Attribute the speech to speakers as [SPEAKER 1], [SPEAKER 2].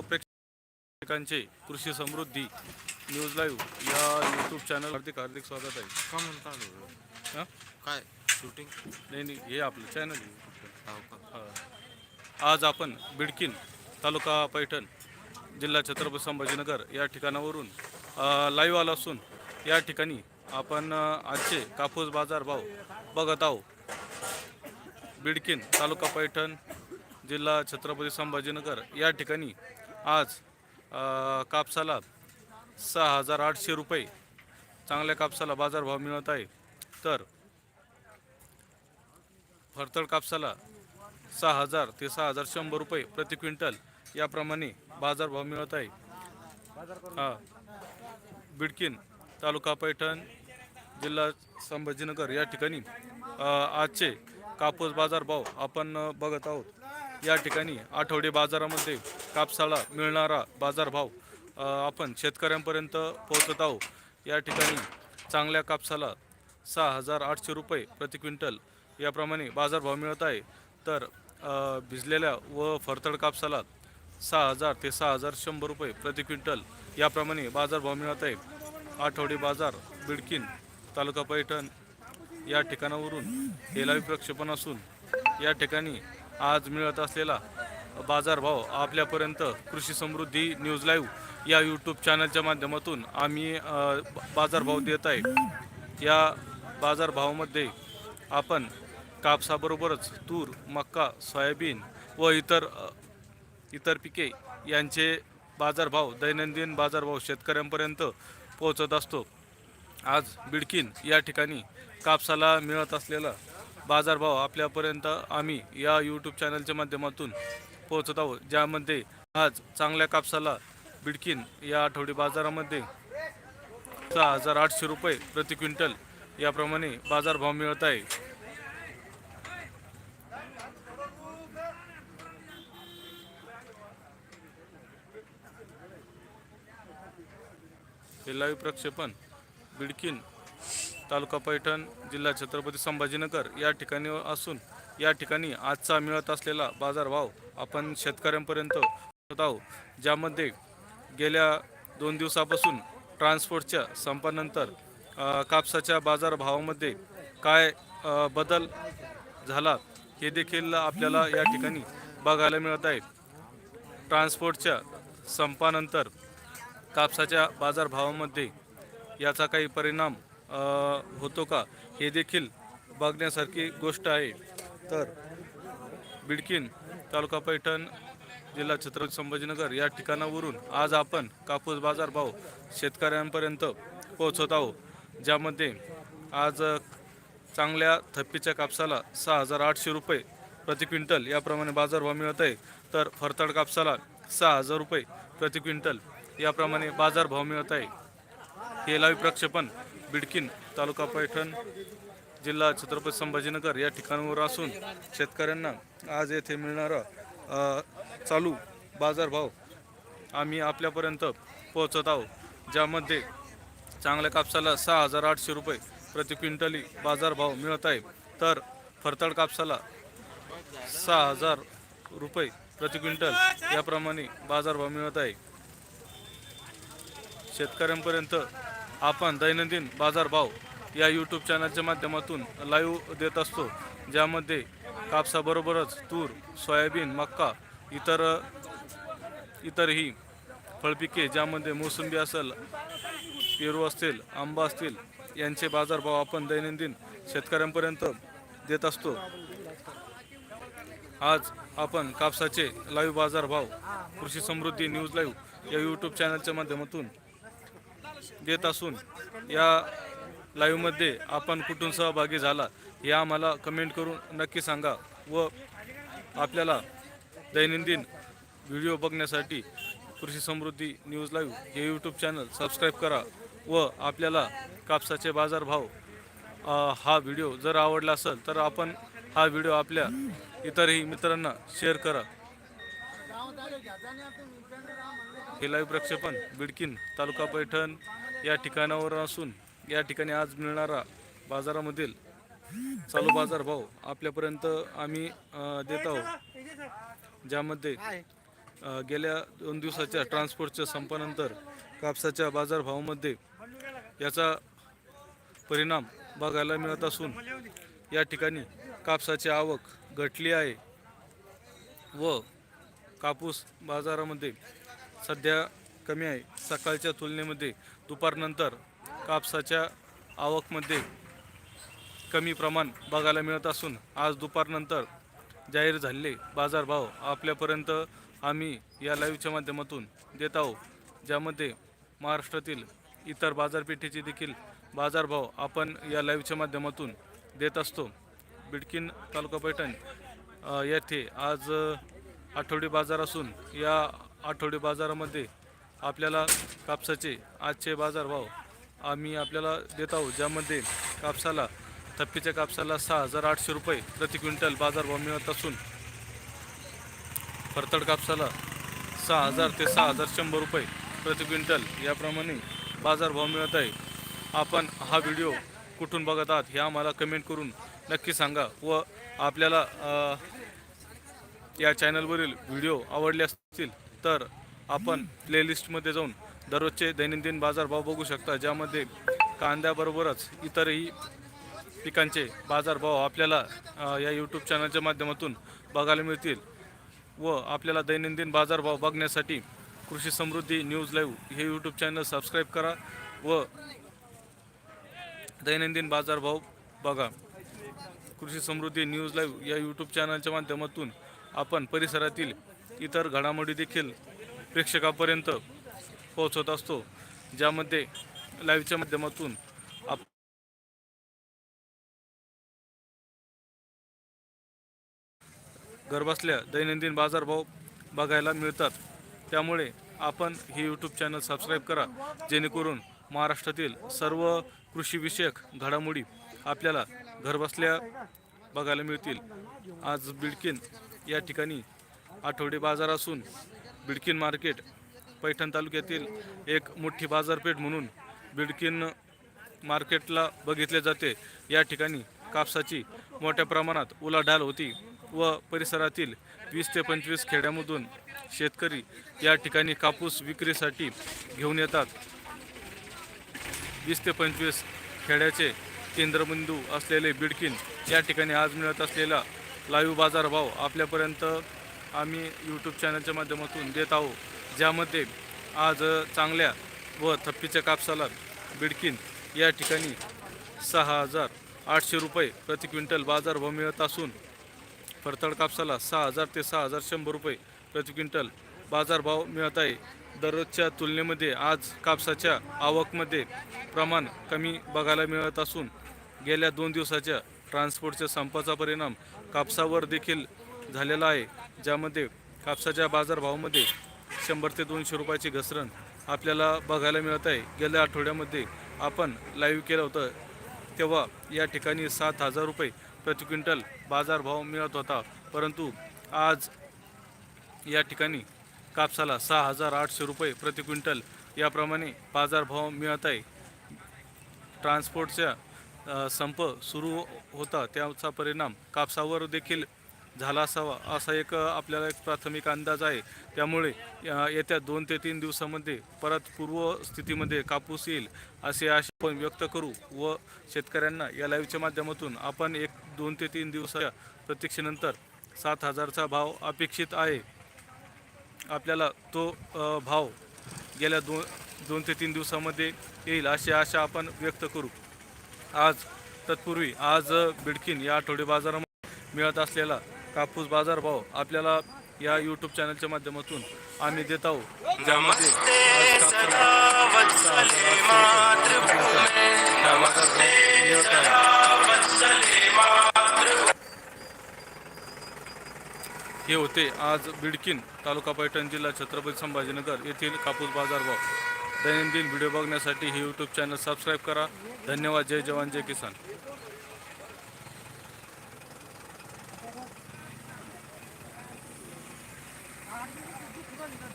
[SPEAKER 1] प्रेक्षकांचे कृषी Samruddhi news live या YouTube channel हार्दिक हार्दिक स्वागत आहे.
[SPEAKER 2] का म्हणता?
[SPEAKER 1] हां?
[SPEAKER 2] काय? शूटिंग
[SPEAKER 1] नाही नाही हे आपलं चॅनल आहे.
[SPEAKER 2] हो का?
[SPEAKER 1] हा. आज आपण बिडकीन तालुका पैठण जिल्हा छत्रपती संभाजीनगर या ठिकाणावरून लाईव्ह आलो असून या ठिकाणी आपण अ, आजचे कापूस बाजार भाव बघत आहोत. बिडकीन तालुका पैठण जिल्हा छत्रपती संभाजीनगर या ठिकाणी आज कापसाला सहा हजार आठशे रुपये चांगल्या कापसाला बाजारभाव मिळत आहे. तर फरतळ कापसाला सहा हजार ते सहा हजार शंभर रुपये प्रति क्विंटल याप्रमाणे बाजारभाव मिळत आहे. हा. तालुका पैठण जिल्हा संभाजीनगर या ठिकाणी आजचे कापूस बाजारभाव आपण बघत आहोत. या ठिकाणी आठवडे बाजारामध्ये कापसाला मिळणारा बाजारभाव आपण शेतकऱ्यांपर्यंत पोहोचत आहोत. या ठिकाणी चांगल्या कापसाला सहा हजार आठशे रुपये प्रति क्विंटल याप्रमाणे बाजारभाव मिळत आहे. तर भिजलेल्या व फरतड कापसाला सहा हजार ते सहा हजार शंभर रुपये प्रति क्विंटल याप्रमाणे बाजारभाव मिळत आहे. आठवडी बाजार बिडकिन तालुका पैठण या ठिकाणावरून हे लाईव्ह प्रक्षेपण असून या ठिकाणी आज मिळत असलेला बाजारभाव आपल्यापर्यंत कृषी समृद्धी न्यूज लाईव्ह या यूट्यूब चॅनलच्या माध्यमातून आम्ही बाजारभाव देत आहे. या बाजारभावामध्ये आपण कापसाबरोबरच तूर मक्का सोयाबीन व इतर इतर पिके यांचे बाजारभाव दैनंदिन बाजारभाव शेतकऱ्यांपर्यंत पोहोचत असतो. आज बिडकीन या ठिकाणी कापसाला मिळत असलेला बाजारभाव आपल्यापर्यंत आम्ही या यूट्यूब चॅनलच्या माध्यमातून पोहोचत आहोत. ज्यामध्ये आज चांगल्या कापसाला बिडकीन या आठवडी बाजारामध्ये सहा हजार आठशे रुपये प्रति क्विंटल याप्रमाणे बाजारभाव मिळत आहे. हे लाईव्ह प्रक्षेपण बिडकीन तालुका पैठण जिल्हा छत्रपती संभाजीनगर या ठिकाणी असून या ठिकाणी आजचा मिळत असलेला बाजारभाव आपण शेतकऱ्यांपर्यंत आहोत. ज्यामध्ये गेल्या दोन दिवसापासून ट्रान्सपोर्टच्या संपानंतर कापसाच्या बाजारभावामध्ये काय बदल झाला हे देखील आपल्याला या ठिकाणी बघायला मिळत आहे. ट्रान्सपोर्टच्या संपानंतर कापसाच्या बाजारभावामध्ये याचा काही परिणाम होतो का? हे देखील बघण्यासारखी गोष्ट आहे. तर बिडकीन तालुका पैठण जिल्हा छत्रपती संभाजीनगर या ठिकाणावरून आज आपण कापूस बाजारभाव शेतकऱ्यांपर्यंत पोहोचत आहोत. ज्यामध्ये आज चांगल्या थप्पीच्या कापसाला सहा हजार आठशे रुपये प्रति क्विंटल याप्रमाणे बाजारभाव मिळत आहे. तर फरतड कापसाला सहा हजार रुपये प्रति क्विंटल याप्रमाणे बाजारभाव मिळत आहे. हे लाईव्ह प्रक्षेपण बिडकिन तालुका पैठण जिल्हा छत्रपती संभाजीनगर या ठिकाणावर असून शेतकऱ्यांना आज येथे मिळणारा चालू बाजारभाव आम्ही आपल्यापर्यंत पोहोचत आहोत ज्यामध्ये चांगल्या कापसाला सहा हजार आठशे रुपये प्रति क्विंटली बाजारभाव मिळत आहे. तर फरतड कापसाला सहा हजार रुपये प्रति क्विंटल याप्रमाणे बाजारभाव मिळत आहे. शेतकऱ्यांपर्यंत आपण दैनंदिन बाजारभाव या यूट्यूब चॅनलच्या माध्यमातून लाईव्ह देत असतो. ज्यामध्ये कापसाबरोबरच तूर सोयाबीन मक्का इतर इतरही फळपिके ज्यामध्ये मोसंबी असेल पेरू असतील आंबा असतील यांचे बाजारभाव आपण दैनंदिन शेतकऱ्यांपर्यंत देत असतो. आज आपण कापसाचे लाईव्ह बाजारभाव कृषी समृद्धी न्यूज लाईव्ह या यूट्यूब चॅनलच्या माध्यमातून देत असून या लाईव्हमध्ये आपण कुठून सहभागी झाला हे आम्हाला कमेंट करून नक्की सांगा व आपल्याला दैनंदिन व्हिडिओ बघण्यासाठी कृषी समृद्धी न्यूज लाईव्ह हे यूट्यूब चॅनल सबस्क्राईब करा व आपल्याला कापसाचे बाजारभाव हा व्हिडिओ जर आवडला असेल तर आपण हा व्हिडिओ आपल्या इतरही मित्रांना शेअर करा. हे लाईव्ह प्रक्षेपण बिडकिन तालुका पैठण या ठिकाणावर असून या ठिकाणी आज मिळणारा बाजारामधील चालू बाजार भाव आपल्यापर्यंत आम्ही देत आहोत. ज्यामध्ये गेल्या दोन दिवसाच्या ट्रान्सपोर्टच्या संपानंतर कापसाच्या बाजारभावामध्ये याचा परिणाम बघायला मिळत असून या ठिकाणी कापसाची आवक घटली आहे व कापूस बाजारामध्ये सध्या कमी आहे. सकाळच्या तुलनेमध्ये दुपारनंतर कापसाच्या आवकमध्ये कमी प्रमाण बघायला मिळत असून आज दुपारनंतर जाहीर झालेले बाजारभाव आपल्यापर्यंत आम्ही या लाईव्हच्या माध्यमातून देत आहोत. ज्यामध्ये महाराष्ट्रातील इतर बाजारपेठेचे देखील बाजारभाव आपण या लाईव्हच्या माध्यमातून देत असतो. बिडकिन तालुका पैठण येथे आज आठवडी बाजार असून या आठवडे बाजारामध्ये आपल्याला कापसाचे आजचे बाजारभाव आम्ही आपल्याला देत आहोत ज्यामध्ये कापसाला थप्पीच्या कापसाला सहा हजार आठशे रुपये प्रति क्विंटल बाजारभाव मिळत असून फरतड कापसाला सहा हजार ते सहा हजार शंभर रुपये प्रति क्विंटल याप्रमाणे बाजारभाव मिळत आहे. आपण हा व्हिडिओ कुठून बघत आहात हे आम्हाला कमेंट करून नक्की सांगा व आपल्याला या चॅनलवरील व्हिडिओ आवडले असतील तर आपण प्लेलिस्टमध्ये जाऊन दररोजचे दैनंदिन बाजारभाव बघू शकता ज्यामध्ये कांद्याबरोबरच इतरही पिकांचे बाजारभाव आपल्याला या यूट्यूब चॅनलच्या माध्यमातून बघायला मिळतील व आपल्याला दैनंदिन बाजारभाव बघण्यासाठी कृषी समृद्धी न्यूज लाईव्ह हे यूट्यूब चॅनल सबस्क्राईब करा व दैनंदिन बाजारभाव बघा. कृषी समृद्धी न्यूज लाईव्ह या यूट्यूब चॅनलच्या माध्यमातून आपण परिसरातील इतर घडामोडी देखील प्रेक्षकापर्यंत पोहोचवत असतो ज्यामध्ये लाईव्हच्या माध्यमातून आप घरबसल्या दैनंदिन बाजारभाव बघायला मिळतात. त्यामुळे आपण हे यूट्यूब चॅनल सबस्क्राईब करा जेणेकरून महाराष्ट्रातील सर्व कृषीविषयक घडामोडी आपल्याला घरबसल्या बघायला मिळतील. आज बिडकिन या ठिकाणी आठवडे बाजार असून बिडकीन मार्केट पैठण तालुक्यातील एक मोठी बाजारपेठ म्हणून बिडकीन मार्केटला बघितले जाते. या ठिकाणी कापसाची मोठ्या प्रमाणात उलाढाल होती व परिसरातील वीस ते पंचवीस खेड्यामधून शेतकरी या ठिकाणी कापूस विक्रीसाठी घेऊन येतात. वीस ते पंचवीस खेड्याचे केंद्रबिंदू असलेले बिडकीन या ठिकाणी आज मिळत असलेला लाईव्ह बाजारभाव आपल्यापर्यंत आम्ही यूट्यूब चॅनलच्या माध्यमातून देत आहोत ज्यामध्ये आज चांगल्या व थप्पीच्या कापसाला बिडकीन या ठिकाणी सहा हजार आठशे रुपये प्रति क्विंटल बाजारभाव मिळत असून फरतड कापसाला सहा हजार ते सहा हजार शंभर रुपये प्रति क्विंटल बाजारभाव मिळत आहे. दररोजच्या तुलनेमध्ये आज कापसाच्या आवकमध्ये प्रमाण कमी बघायला मिळत असून गेल्या दोन दिवसाच्या ट्रान्सपोर्टच्या संपाचा परिणाम कापसावर देखील झालेला आहे. ज्यामध्ये कापसाच्या बाजारभावामध्ये शंभर ते दोनशे रुपयाची घसरण आपल्याला बघायला मिळत आहे. गेल्या आठवड्यामध्ये आपण लाईव्ह केलं होतं. तेव्हा या ठिकाणी सात हजार रुपये प्रति क्विंटल बाजारभाव मिळत होता. परंतु आज या ठिकाणी कापसाला सहा हजार आठशे रुपये प्रति क्विंटल याप्रमाणे बाजारभाव मिळत आहे. ट्रान्सपोर्टच्या संप सुरू होता. त्याचा परिणाम कापसावर देखील झाला असावा असा एक आपल्याला एक प्राथमिक अंदाज आहे. त्यामुळे येत्या दोन ते तीन दिवसामध्ये परत पूर्व स्थितीमध्ये कापूस येईल असे आशा आपण व्यक्त करू व शेतकऱ्यांना या लाईव्हच्या माध्यमातून आपण एक दोन ते तीन दिवसाच्या प्रतीक्षेनंतर सात हजारचा भाव अपेक्षित आहे. आपल्याला तो भाव गेल्या दोन दोन ते तीन दिवसामध्ये येईल अशी आशा आपण व्यक्त करू. आज तत्पूर्वी आज बिडकीन या आठवडे बाजारामध्ये मिळत असलेला कापूस बाजारभाव आपल्याला या यूट्यूब चॅनलच्या माध्यमातून आम्ही देत आहोत. ज्यामध्ये हा. हे होते आज बिडकीन तालुका पैठण जिल्हा छत्रपती संभाजीनगर येथील कापूस बाजारभाव. दैनंदिन व्हिडिओ बघण्यासाठी हे यूट्यूब चॅनल सबस्क्राईब करा. धन्यवाद. जय जवान जय किसान.